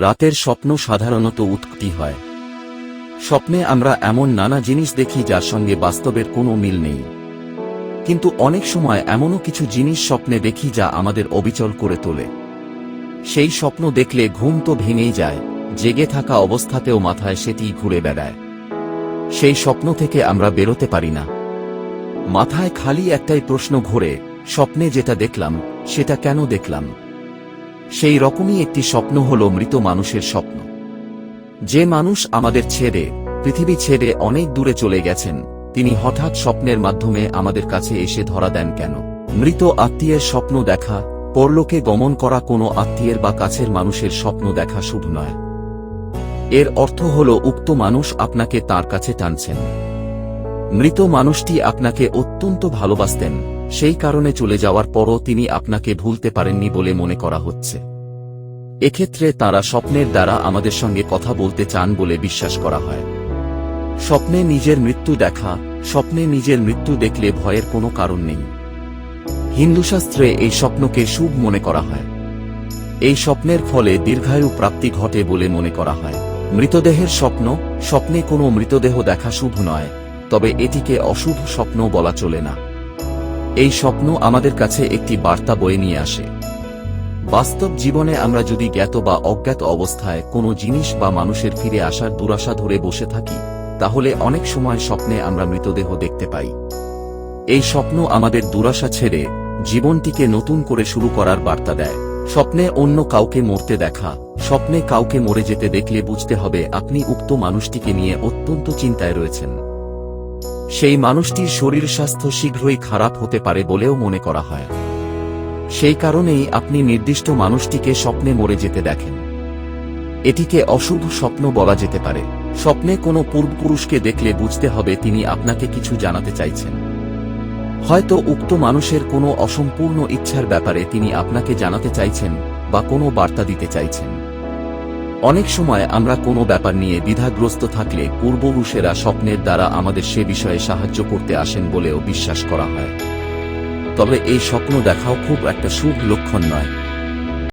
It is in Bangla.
রাতের স্বপ্ন সাধারণত উৎকটি হয়। স্বপ্নে আমরা এমন নানা জিনিস দেখি যার সঙ্গে বাস্তবের কোনো মিল নেই। কিন্তু অনেক সময় এমনও কিছু জিনিস স্বপ্নে দেখি যা আমাদের অবিচল করে তোলে। সেই স্বপ্ন দেখলে ঘুম তো ভেঙেই যায়, জেগে থাকা অবস্থাতেও মাথায় সেটি ঘুরে বেড়ায়। সেই স্বপ্ন থেকে আমরা বেরোতে পারি না। মাথায় খালি একটাই প্রশ্ন ঘোরে, স্বপ্নে যেটা দেখলাম, সেটা কেন দেখলাম? সেই রকমই একটি স্বপ্ন হল মৃত মানুষের স্বপ্ন। যে মানুষ আমাদের ছেড়ে, পৃথিবী ছেড়ে অনেক দূরে চলে গেছেন, তিনি হঠাৎ স্বপ্নের মাধ্যমে আমাদের কাছে এসে ধরা দেন কেন? মৃত আত্মীয়ের স্বপ্ন দেখা, পরলোকে গমন করা কোনো আত্মীয়ের বা কাছের মানুষের স্বপ্ন দেখা শুভ নয়। এর অর্থ হল উক্ত মানুষ আপনাকে তার কাছে টানছেন। মৃত মানুষটি আপনাকে অত্যন্ত ভালোবাসতেন সেই কারণে চলে যাওয়ার পরও তিনি আপনাকে ভুলতে পারেননি বলে মনে করা হচ্ছে। এক্ষেত্রে তারা স্বপ্নের দ্বারা আমাদের সঙ্গে কথা বলতে চান বলে বিশ্বাস করা হয়। স্বপ্নে নিজের মৃত্যু দেখা, স্বপ্নে নিজের মৃত্যু দেখলে ভয়ের কোনো কারণ নেই। হিন্দুশাস্ত্রে এই স্বপ্নকে শুভ মনে করা হয়। এই স্বপ্নের ফলে দীর্ঘায়ু প্রাপ্তি ঘটে বলে মনে করা হয়। মৃতদেহের স্বপ্ন, স্বপ্নে কোনো মৃতদেহ দেখা শুভ নয়, তবে এটিকে অশুভ স্বপ্ন বলা চলে না। এই স্বপ্ন আমাদের কাছে একটি বার্তা বয়ে নিয়ে আসে। বাস্তব জীবনে আমরা যদি জ্ঞাত বা অজ্ঞাত অবস্থায় কোনো জিনিস বা মানুষের ফিরে আসার দুরাশা ধরে বসে থাকি, তাহলে অনেক সময় স্বপ্নে আমরা মৃতদেহ দেখতে পাই। এই স্বপ্ন আমাদের দুরাশা ছেড়ে জীবনটিকে নতুন করে শুরু করার বার্তা দেয়। স্বপ্নে অন্য কাউকে মরতে দেখা, স্বপ্নে কাউকে মরে যেতে দেখলে বুঝতে হবে আপনি উক্ত মানুষটিকে নিয়ে অত্যন্ত চিন্তায় রয়েছেন। সেই মানুষটির শরীর স্বাস্থ্য শীঘ্রই খারাপ হতে পারে বলেও মনে করা হয়। সেই কারণেই আপনি নির্দিষ্ট মানুষটিকে স্বপ্নে মরে যেতে দেখেন। এটিকে অশুভ স্বপ্ন বলা যেতে পারে। স্বপ্নে কোনো পূর্বপুরুষকে দেখলে বুঝতে হবে তিনি আপনাকে কিছু জানাতে চাইছেন। হয়তো উক্ত মানুষের কোনো অসম্পূর্ণ ইচ্ছার ব্যাপারে তিনি আপনাকে জানাতে চাইছেন বা কোনো বার্তা দিতে চাইছেন। অনেক সময় আমরা কোনো ব্যাপার নিয়ে দ্বিধাগ্রস্ত থাকলে পূর্বপুরুষেরা স্বপ্নের দ্বারা আমাদের সে বিষয়ে সাহায্য করতে আসেন বলেও বিশ্বাস করা হয়। তবে এই স্বপ্ন দেখাও খুব একটা শুভ লক্ষণ নয়।